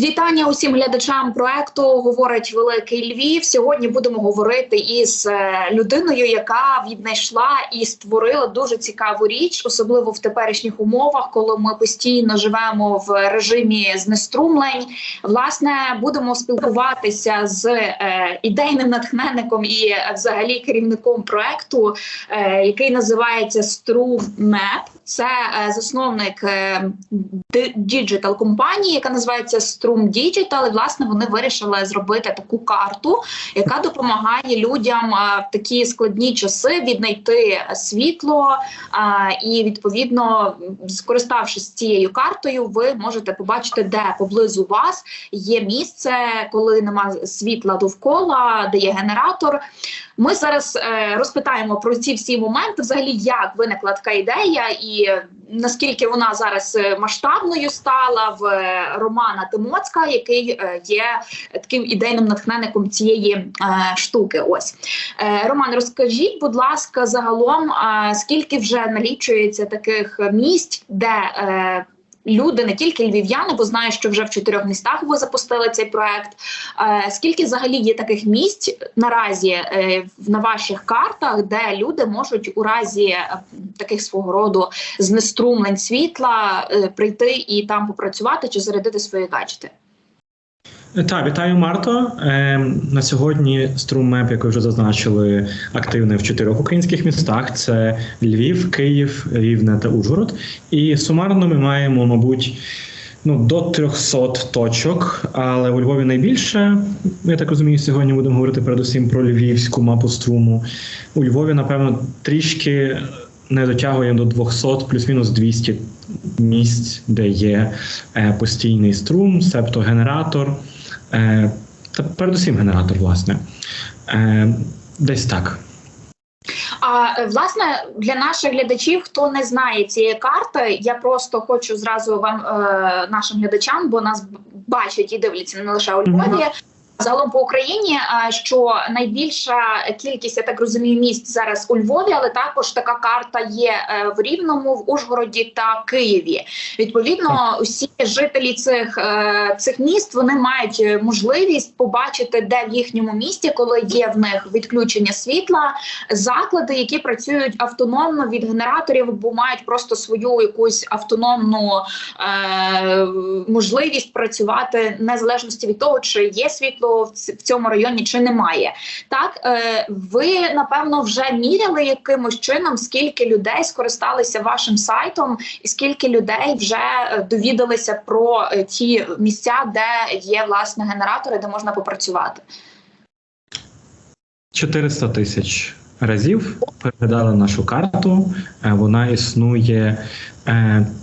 Вітання усім глядачам проекту говорить Великий Львів. Сьогодні будемо говорити із е, людиною, яка віднайшла і створила дуже цікаву річ, особливо в теперішніх умовах, коли ми постійно живемо в режимі знеструмлень. Власне, будемо спілкуватися з е, ідейним натхненником і е, взагалі керівником проекту, який називається StrumMap. Це е, засновник е, діджитал компанії, яка називається Strum Digital. І власне вони вирішили зробити таку карту, яка допомагає людям е, в такі складні часи віднайти світло. І відповідно, скориставшись цією картою, ви можете побачити, де поблизу вас є місце, коли нема світла довкола, де є генератор. Ми зараз розпитаємо про ці всі моменти, взагалі, як виникла така ідея, і е, наскільки вона зараз е, масштабною стала в е, Романа Тимоцька, який е, є таким ідейним натхненником цієї штуки. Ось Роман, розкажіть, будь ласка, загалом, скільки вже налічується таких місць, де Люди не тільки львів'яни, бо знаю, що вже в чотирьох містах ви запустили цей проект. Е, скільки взагалі є таких місць наразі е, на ваших картах, де люди можуть у разі е, таких свого роду знеструмлень світла прийти і там попрацювати чи зарядити свої гаджети? Так, вітаю, Марто. Е, на сьогодні StrumMap, як ви вже зазначили, активний в чотирьох українських містах: це Львів, Київ, Рівне та Ужгород. І сумарно ми маємо, мабуть, ну, до 300 точок, але у Львові найбільше. Я так розумію, сьогодні будемо говорити передусім про львівську мапу струму. У Львові, напевно, трішки не дотягуємо до 200, плюс-мінус 200 місць, де є е, постійний струм, себто генератор. Е, та передусім генератор, власне. Е, десь так. А е, власне для наших глядачів, хто не знає цієї карти, я просто хочу зразу вам, е, нашим глядачам, бо нас бачать і дивляться не лише у Львові. Загалом по Україні, що найбільша кількість, я так розумію, місць зараз у Львові, але також така карта є е, в Рівному, в Ужгороді та Києві. Відповідно, усі жителі цих, е, цих міст вони мають е, можливість побачити, де в їхньому місті, коли є в них відключення світла, заклади, які працюють автономно від генераторів, бо мають просто свою якусь автономну е, можливість працювати незалежності від того, чи є світло в в цьому районі, чи немає. Так, е, ви напевно вже міряли якимось чином, скільки людей скористалися вашим сайтом, і скільки людей вже е, довідалися про е, ті місця, де є власне генератори, де можна попрацювати. 400 тисяч разів переглядали нашу карту. Вона існує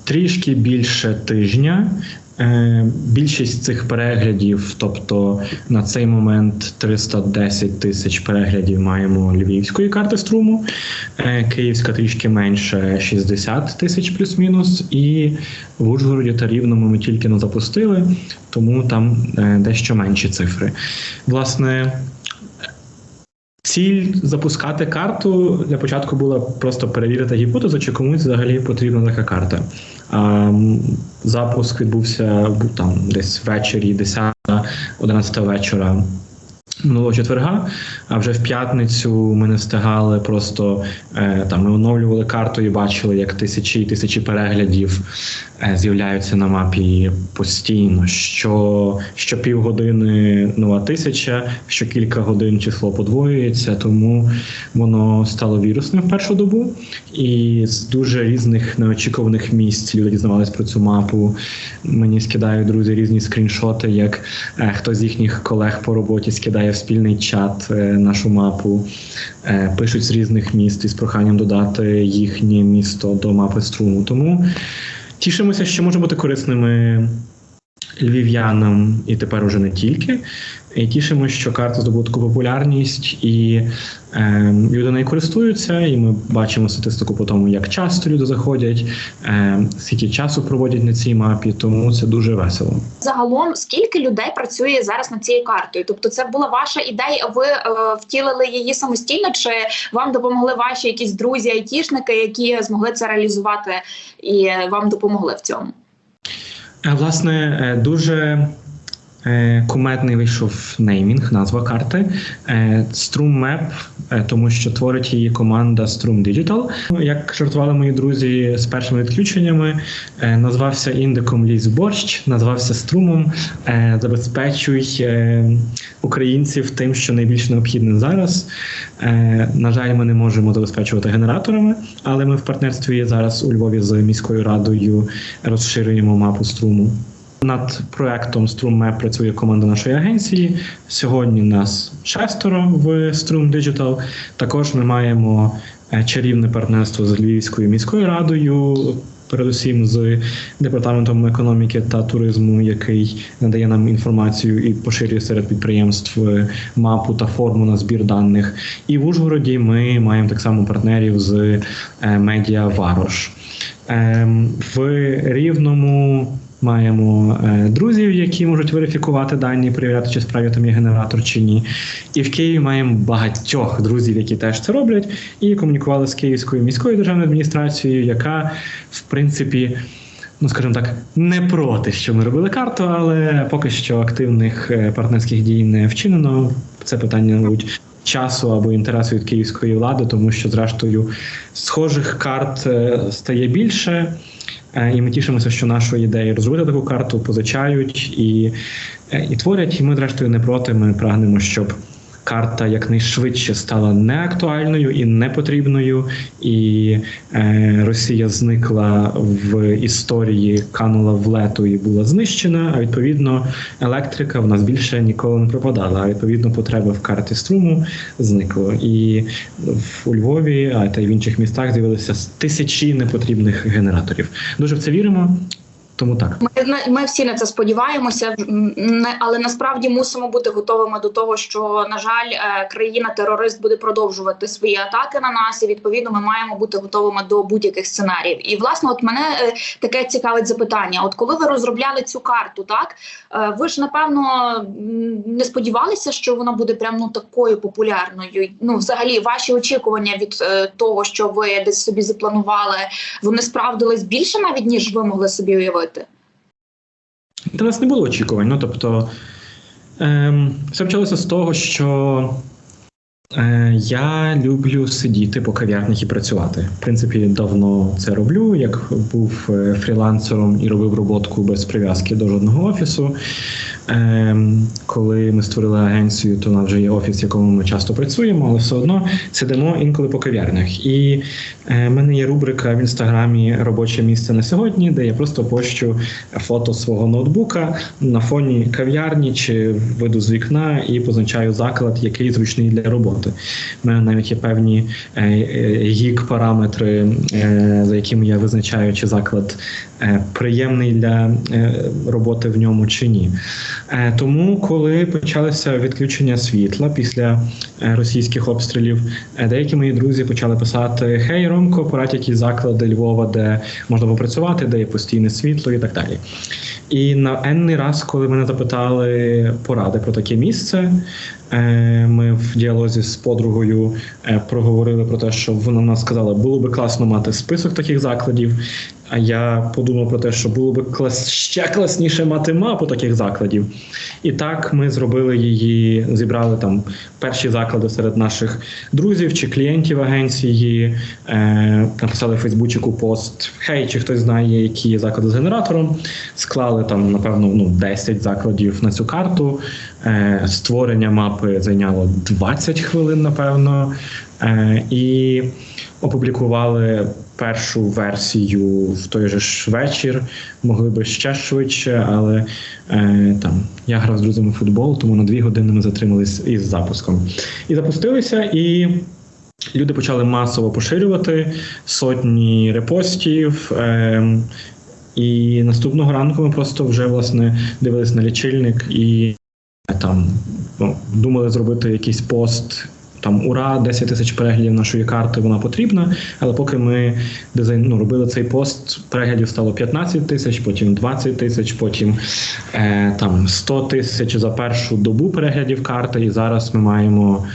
трішки більше тижня. Е, Більшість цих переглядів, тобто на цей момент 310 тисяч переглядів маємо львівської карти струму, е, київська трішки менше 60 тисяч плюс-мінус. І в Ужгороді та Рівному ми тільки не запустили, тому там е, дещо менші цифри. Власне, Ціль запускати карту для початку була просто перевірити гіпотезу, чи комусь взагалі потрібна така карта. Запуск відбувся там десь ввечері, 10-11 вечора минулого четверга. А вже в п'ятницю ми не встигали просто е, там ми оновлювали карту і бачили, як тисячі і тисячі переглядів е, з'являються на мапі постійно. Що, що півгодини нова тисяча, що кілька годин число подвоюється, тому воно стало вірусним в першу добу. І з дуже різних неочікуваних місць люди дізнавались про цю мапу. Мені скидають друзі різні скріншоти, як е, хтось з їхніх колег по роботі скидає в спільний чат е, нашу мапу, е, пишуть з різних міст із проханням додати їхнє місто до мапи струму. Тому тішимося, що може бути корисними львів'янам і тепер уже не тільки. І тішимося, що карта здобула таку популярність, і е, люди нею користуються, і ми бачимо статистику по тому, як часто люди заходять, е, скільки часу проводять на цій мапі, тому це дуже весело. Загалом, скільки людей працює зараз над цією картою? Тобто, це була ваша ідея, ви е, втілили її самостійно, чи вам допомогли ваші якісь друзі, айтішники, які змогли це реалізувати і е, вам допомогли в цьому? Власне, е, дуже Е, вийшов неймінг, назва карти. Е, е, тому що творить її команда Strum Digital. Як жартували мої друзі з першими відключеннями, е, назвався індиком Лізь борщ, назвався струмом. Забезпечуй українців тим, що найбільш необхідне зараз. На жаль, ми не можемо забезпечувати генераторами, але ми в партнерстві зараз у Львові з міською радою розширюємо мапу струму. Над проектом StrumMap працює команда нашої агенції. Сьогодні нас шестеро в Strum Digital. Також ми маємо е, чарівне партнерство з Львівською міською радою, передусім з департаментом економіки та туризму, який надає нам інформацію і поширює серед підприємств е, мапу та форму на збір даних. І в Ужгороді ми маємо так само партнерів з е, медіа Варош. Ем, В Рівному маємо е, друзів, які можуть верифікувати дані, перевіряти, чи справді там є генератор чи ні. І в Києві маємо багатьох друзів, які теж це роблять, і комунікували з Київською міською державною адміністрацією, яка, в принципі, ну скажімо так, не проти, що ми робили карту, але поки що активних е, партнерських дій не вчинено. Це питання, мабуть. Часу або інтересу від київської влади, тому що, зрештою, схожих карт е, стає більше, і ми тішимося, що нашу ідею розробити таку карту позичають і, е, і творять. І ми, зрештою, не проти. Ми прагнемо, щоб карта якнайшвидше стала неактуальною і непотрібною, і е, Росія зникла в історії, канула в лету і була знищена. А відповідно, електрика в нас більше ніколи не пропадала. А відповідно, потреба в карті струму зникла. І у Львові, а та й в інших містах з'явилися тисячі непотрібних генераторів. Дуже в це віримо. Тому так. Ми, ми всі на це сподіваємося, але насправді мусимо бути готовими до того, що на жаль, е, країна-терорист буде продовжувати свої атаки на нас, і відповідно ми маємо бути готовими до будь-яких сценаріїв. І власне, от мене е, таке цікавить запитання: от коли ви розробляли цю карту, так е, ви ж напевно не сподівалися, що вона буде прям ну такою популярною. Ну, взагалі, ваші очікування від того, що ви десь собі запланували, вони справдились більше навіть ніж ви могли собі уявити. Та у нас не було очікувань. Ну тобто, ем, все почалося з того, що е, я люблю сидіти по кав'ярнях і працювати. В принципі, давно це роблю. Як був е, фрілансером і робив роботку без прив'язки до жодного офісу. Ем, коли ми створили агенцію, то у нас вже є офіс, в якому ми часто працюємо, але все одно сидимо інколи по кав'ярнях. І е, в мене є рубрика в інстаграмі Робоче місце на сьогодні, де я просто пощу фото свого ноутбука на фоні кав'ярні чи виду з вікна і позначаю заклад, який зручний для роботи. У мене навіть є певні е, е, гік-параметри, за якими я визначаю, чи заклад приємний для роботи в ньому чи ні. Е, Тому, коли почалося відключення світла після е, російських обстрілів, е, деякі мої друзі почали писати: Хей, Ромко, порадь якісь заклади Львова, де можна попрацювати, де є постійне світло і так далі. І на енний раз, коли мене запитали поради про таке місце, ми в діалозі з подругою проговорили про те, що вона в нас сказала, було би класно мати список таких закладів. А я подумав про те, що було би клас ще класніше мати мапу таких закладів. І так ми зробили її, зібрали там перші заклади серед наших друзів чи клієнтів агенції, е, написали в Фейсбучику пост: Хей, чи хтось знає, які є заклади з генератором. Склали там, напевно, ну, 10 закладів на цю карту. Е, створення мапи зайняло 20 хвилин, напевно. Е, і опублікували першу версію в той же ж вечір. Могли би ще швидше, але е, там я грав з друзями в футбол, тому на дві години ми затримались із запуском. І запустилися, і люди почали масово поширювати сотні репостів. Е, і наступного ранку ми просто вже власне дивились на лічильник і там ну, думали зробити якийсь пост. Там ура, 10 тисяч переглядів нашої карти, вона потрібна. Але поки ми дизайн, ну, робили цей пост, переглядів стало 15 тисяч, потім 20 тисяч, потім е, там 100 тисяч за першу добу переглядів карти. І зараз ми маємо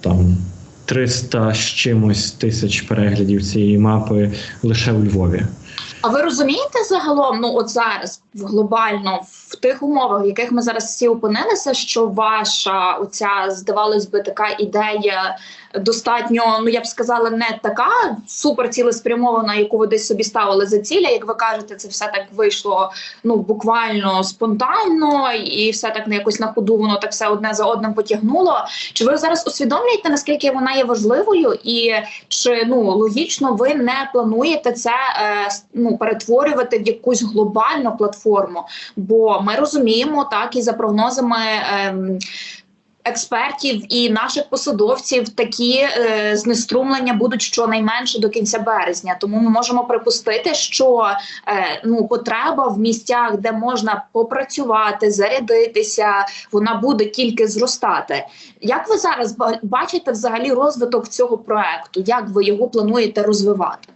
там 300 з чимось тисяч переглядів цієї мапи лише у Львові. А ви розумієте загалом, ну от зараз глобально в тих умовах, в яких ми зараз всі опинилися, що ваша оця здавалось би така ідея достатньо, ну я б сказала, не така супер цілеспрямована, яку ви десь собі ставили за ціль. а, Як ви кажете, це все так вийшло ну буквально спонтанно, і все так не якось на воно так все одне за одним потягнуло. Чи ви зараз усвідомлюєте наскільки вона є важливою, і чи ну логічно ви не плануєте це е, ну перетворювати в якусь глобальну платформу? Бо ми розуміємо так і за прогнозами. ем, Експертів і наших посадовців такі е, знеструмлення будуть щонайменше до кінця березня. Тому ми можемо припустити, що е, ну потреба в місцях, де можна попрацювати, зарядитися, вона буде тільки зростати. Як ви зараз бачите взагалі розвиток цього проекту? Як ви його плануєте розвивати?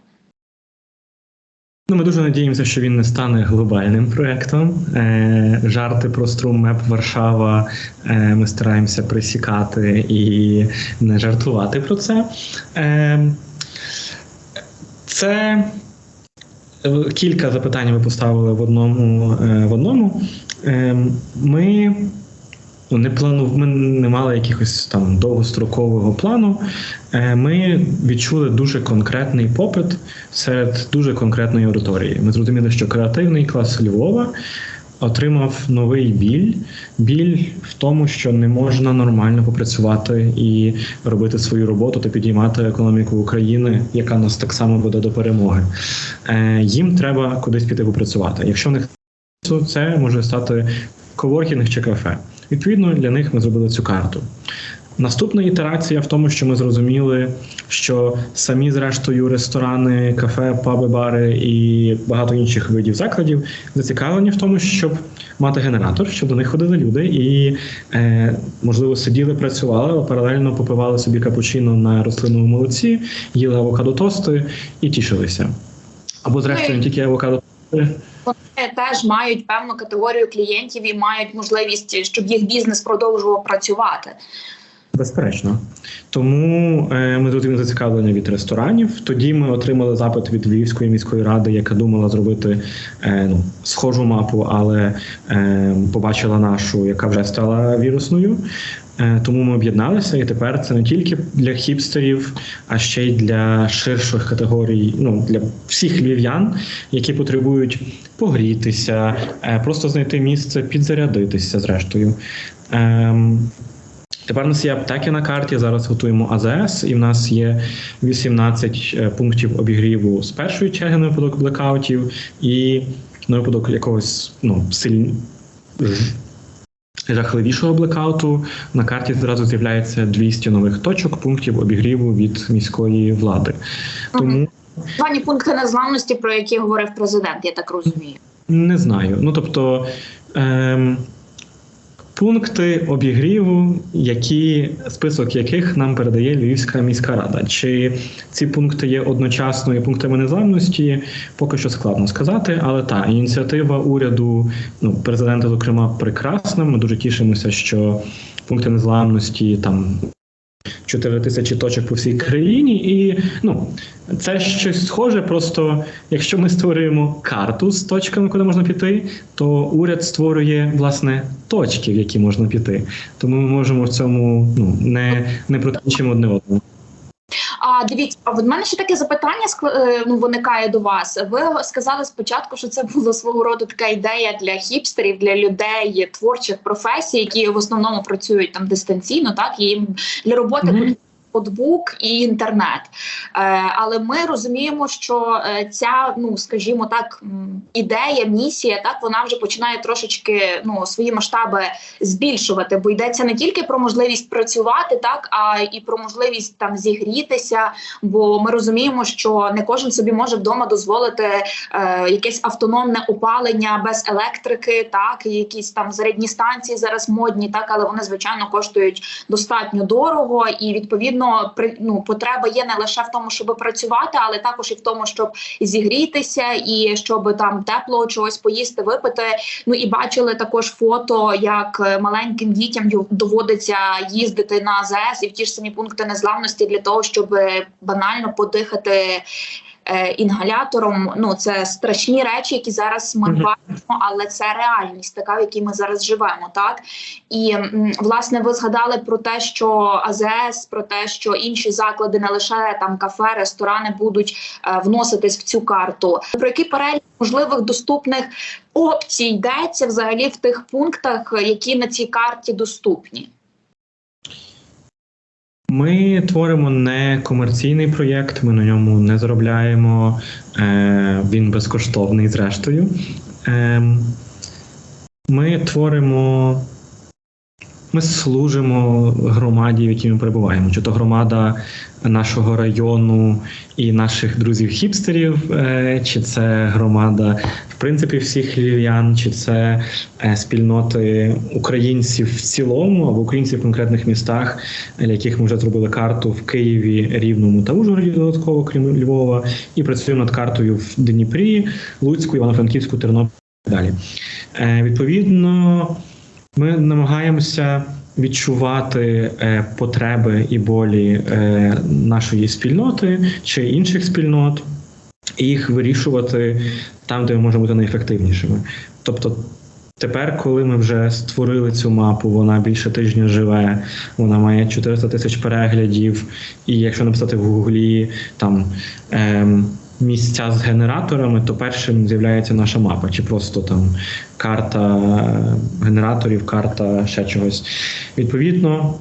Ну, ми дуже надіємося, що він не стане глобальним проєктом. Е, жарти про струммеп Варшава е, ми стараємося присікати і не жартувати про це. Е, це е, кілька запитань ви поставили в одному. Е, в одному. Е, ми ну, не плану, ми не мали якихось там довгострокового плану. Е, Ми відчули дуже конкретний попит серед дуже конкретної аудиторії. Ми зрозуміли, що креативний клас Львова отримав новий біль. Біль в тому, що не можна нормально попрацювати і робити свою роботу та підіймати економіку України, яка нас так само веде до перемоги. Е, Їм треба кудись піти попрацювати. Якщо в них це може стати коворкінг чи кафе. Відповідно, для них ми зробили цю карту. Наступна ітерація в тому, що ми зрозуміли, що самі, зрештою, ресторани, кафе, паби, бари і багато інших видів закладів зацікавлені в тому, щоб мати генератор, щоб до них ходили люди і, е, можливо, сиділи, працювали, а паралельно попивали собі капучино на рослинному молоці, їли авокадо тости і тішилися. Або, зрештою, не тільки авокадо тости. Вони теж мають певну категорію клієнтів і мають можливість, щоб їх бізнес продовжував працювати. Безперечно. Тому е, ми отримали зацікавлення від ресторанів. Тоді ми отримали запит від Львівської міської ради, яка думала зробити е, ну, схожу мапу, але е, побачила нашу, яка вже стала вірусною. Е, тому ми об'єдналися, і тепер це не тільки для хіпстерів, а ще й для ширших категорій, ну для всіх львів'ян, які потребують погрітися, е, просто знайти місце, підзарядитися, зрештою. Ем, Тепер у нас є аптеки на карті. Зараз готуємо АЗС, і в нас є 18 е, пунктів обігріву з першої черги на випадок блекаутів, і на випадок якогось ну, силь... жахливішого блекауту на карті зразу з'являється 200 нових точок пунктів обігріву від міської влади. Тому Звані пункти незламності, про які говорив президент, я так розумію. Не знаю. Ну тобто ем, пункти обігріву, які список яких нам передає Львівська міська рада. Чи ці пункти є одночасно і пунктами незламності, поки що складно сказати. Але та ініціатива уряду, ну президента, зокрема, прекрасна. Ми дуже тішимося, що пункти незламності там. 4 тисячі точок по всій країні, і ну це щось схоже. Просто якщо ми створюємо карту з точками, куди можна піти, то уряд створює власне точки, в які можна піти. Тому ми можемо в цьому ну не, не протичимо одне одному. А дивіться, а в мене ще таке запитання е, ну, виникає до вас. Ви сказали спочатку, що це була свого роду така ідея для хіпстерів, для людей творчих професій, які в основному працюють там дистанційно, так і їм для роботи Мгм. потрібен ноутбук і інтернет. Е, але ми розуміємо, що е, ця, ну скажімо так, ідея, місія, так вона вже починає трошечки ну свої масштаби збільшувати, бо йдеться не тільки про можливість працювати, так а і про можливість там зігрітися. Бо ми розуміємо, що не кожен собі може вдома дозволити е, якесь автономне опалення без електрики, так і якісь там зарядні станції зараз модні, так але вони звичайно коштують достатньо дорого, і відповідно при ну потреба є не лише в тому, щоб працювати, але також і в тому, щоб зігрітися, і щоб там тепло чогось поїсти, випити. Ну і бачили також фото, як е, маленьким дітям доводиться їздити на АЗС і в ті ж самі пункти незламності для того, щоб е, банально подихати. Е, інгалятором. Ну це страшні речі, які зараз ми бачимо, але це реальність, така в якій ми зараз живемо. Так і власне ви згадали про те, що АЗС, про те, що інші заклади, не лише там кафе, ресторани будуть е, вноситись в цю карту. Про який перелік можливих доступних опцій йдеться взагалі в тих пунктах, які на цій карті доступні? Ми творимо не комерційний проєкт, ми на ньому не заробляємо. Е, він безкоштовний, зрештою. Е, ми творимо, ми служимо громаді, в якій ми перебуваємо. Чи то громада нашого району і наших друзів-хіпстерів, е, чи це громада, в принципі, всіх львів'ян, чи це е, спільноти українців в цілому або українців в конкретних містах, для яких ми вже зробили карту в Києві, Рівному та Ужгороді додатково, крім Львова, і працюємо над картою в Дніпрі, Луцьку, Івано-Франківську, Тернопіль і далі. Е, Відповідно, ми намагаємося відчувати е, потреби і болі е, нашої спільноти чи інших спільнот, і їх вирішувати там, де ми можемо бути найефективнішими. Тобто, тепер, коли ми вже створили цю мапу, вона більше тижня живе, вона має 400 тисяч переглядів, і якщо написати в гуглі там. Ем, Місця з генераторами, то першим з'являється наша мапа, чи просто там карта генераторів, карта ще чогось. Відповідно,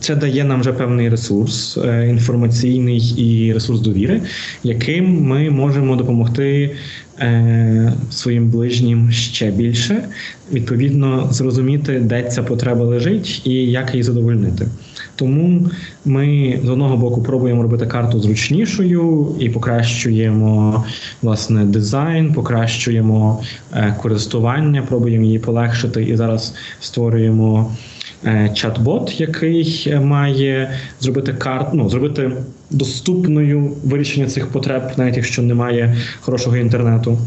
Це дає нам вже певний ресурс е, інформаційний і ресурс довіри, яким ми можемо допомогти е, своїм ближнім ще більше, відповідно, зрозуміти, де ця потреба лежить і як її задовольнити. Тому ми з одного боку пробуємо робити карту зручнішою і покращуємо власне дизайн, покращуємо е, користування, пробуємо її полегшити і зараз створюємо чат-бот, який е, має зробити карту, ну, зробити доступною вирішення цих потреб, навіть якщо немає хорошого інтернету.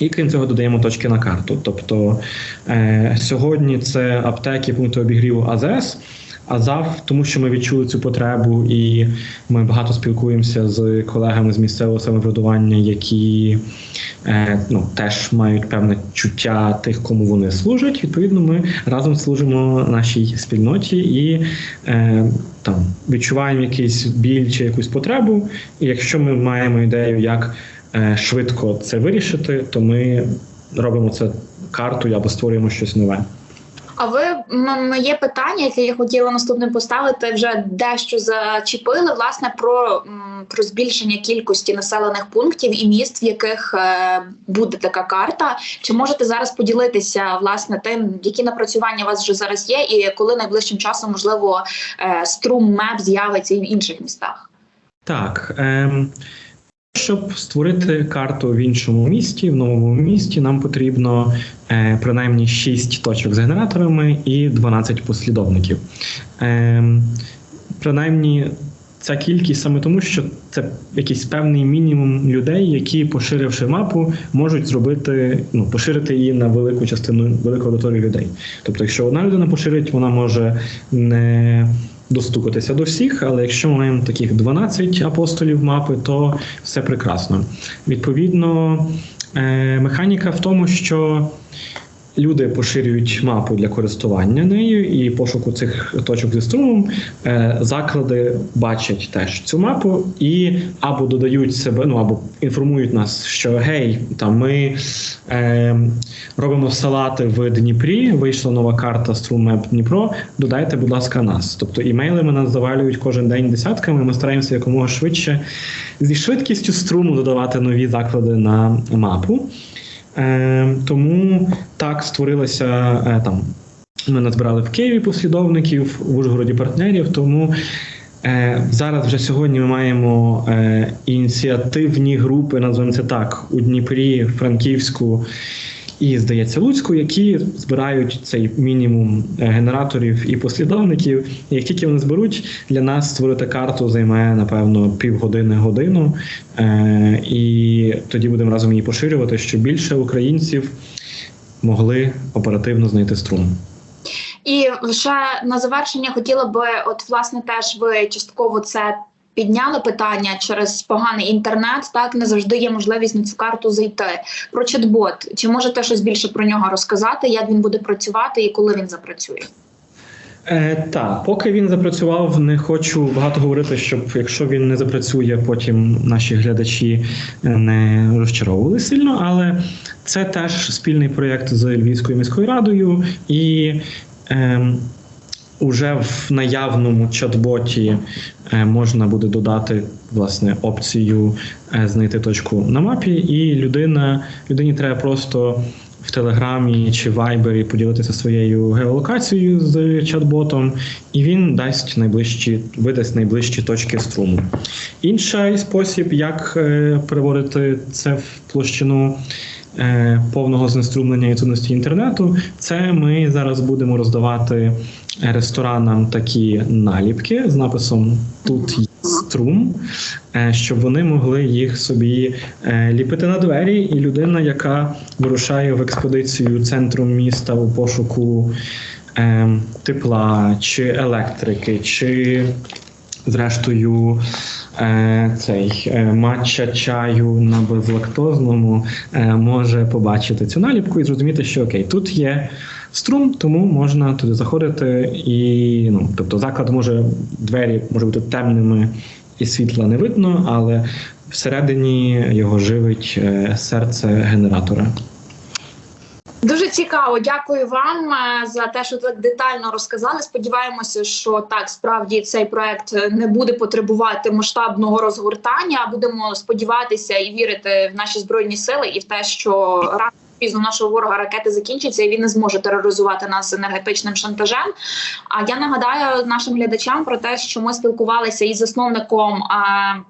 І крім цього, додаємо точки на карту. Тобто е, сьогодні це аптеки, пункти обігріву АЗС. А зав, тому що ми відчули цю потребу, і ми багато спілкуємося з колегами з місцевого самоврядування, які е, ну, теж мають певне чуття тих, кому вони служать. Відповідно, ми разом служимо нашій спільноті і е, там відчуваємо якийсь біль чи якусь потребу. І якщо ми маємо ідею, як е, швидко це вирішити, то ми робимо це картою або створюємо щось нове. А ви м- є питання, яке я хотіла наступним поставити, вже дещо зачепили власне про, про збільшення кількості населених пунктів і міст, в яких е, буде така карта. Чи можете зараз поділитися власне тим, які напрацювання у вас вже зараз є, і коли найближчим часом можливо е, струм меп з'явиться і в інших містах? Так. Ем, щоб створити карту в іншому місті, в новому місті, нам потрібно е, принаймні 6 точок з генераторами і 12 послідовників. Ем, принаймні, ця кількість саме тому, що це якийсь певний мінімум людей, які, поширивши мапу, можуть зробити, ну, поширити її на велику частину велику аудиторію людей. Тобто, якщо одна людина поширить, вона може не достукатися до всіх, але якщо ми маємо таких 12 апостолів мапи, то все прекрасно. Відповідно, е, механіка в тому, що люди поширюють мапу для користування нею і пошуку цих точок зі струмом. Е, Заклади бачать теж цю мапу і або додають себе, ну або інформують нас, що гей, там ми е, робимо салати в Дніпрі. Вийшла нова карта StrumMap Дніпро. Додайте, будь ласка, нас. Тобто імейлами нас завалюють кожен день десятками. Ми стараємося якомога швидше зі швидкістю струму додавати нові заклади на мапу. Е, тому так створилася е, там. Ми назбирали в Києві послідовників, в Ужгороді партнерів. Тому е, зараз вже сьогодні ми маємо е, ініціативні групи, називаємо це так, у Дніпрі, Франківську і, здається, Луцьку, які збирають цей мінімум е, генераторів і послідовників. І як тільки вони зберуть, для нас створити карту займе напевно півгодини годину. Е, і тоді будемо разом її поширювати, щоб більше українців могли оперативно знайти струм. І ще на завершення хотіла би, от власне, теж ви частково це підняли питання через поганий інтернет. Так не завжди є можливість на цю карту зайти. Про чат-бот. Чи можете щось більше про нього розказати? Як він буде працювати і коли він запрацює? Е, так, поки він запрацював, не хочу багато говорити, щоб якщо він не запрацює, потім наші глядачі е, не розчаровували сильно. Але це теж спільний проєкт з Львівською міською радою, і е, уже в наявному чат-боті е, можна буде додати власне опцію е, знайти точку на мапі, і людина людині треба просто в Телеграмі чи Вайбері поділитися своєю геолокацією з чат-ботом, і він дасть найближчі, видасть найближчі точки струму. Інший спосіб, як е, переводити це в площину. Повного знеструмлення і цінності інтернету, це ми зараз будемо роздавати ресторанам такі наліпки з написом Тут є струм, е, щоб вони могли їх собі е, ліпити на двері, і людина, яка вирушає в експедицію центром міста у пошуку е, тепла чи електрики, чи зрештою. Цей матча чаю на безлактозному може побачити цю наліпку і зрозуміти, що окей, тут є струм, тому можна туди заходити, і ну, тобто заклад може двері може бути темними і світла не видно, але всередині його живить е, серце генератора. Дуже цікаво, дякую вам е, за те, що так детально розказали. Сподіваємося, що так справді цей проект не буде потребувати масштабного розгортання. Будемо сподіватися і вірити в наші збройні сили і в те, що рано пізно нашого ворога ракети закінчаться, і він не зможе тероризувати нас енергетичним шантажем. А я нагадаю нашим глядачам про те, що ми спілкувалися із засновником. е,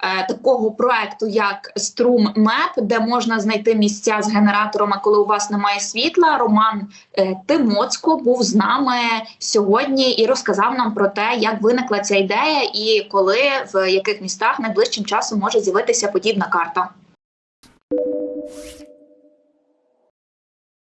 е, Такого проекту, як Струм Меп, де можна знайти місця з генераторами, коли у вас немає світла. Роман е, Тимоцько був з нами сьогодні і розказав нам про те, як виникла ця ідея, і коли в яких містах найближчим часом може з'явитися подібна карта.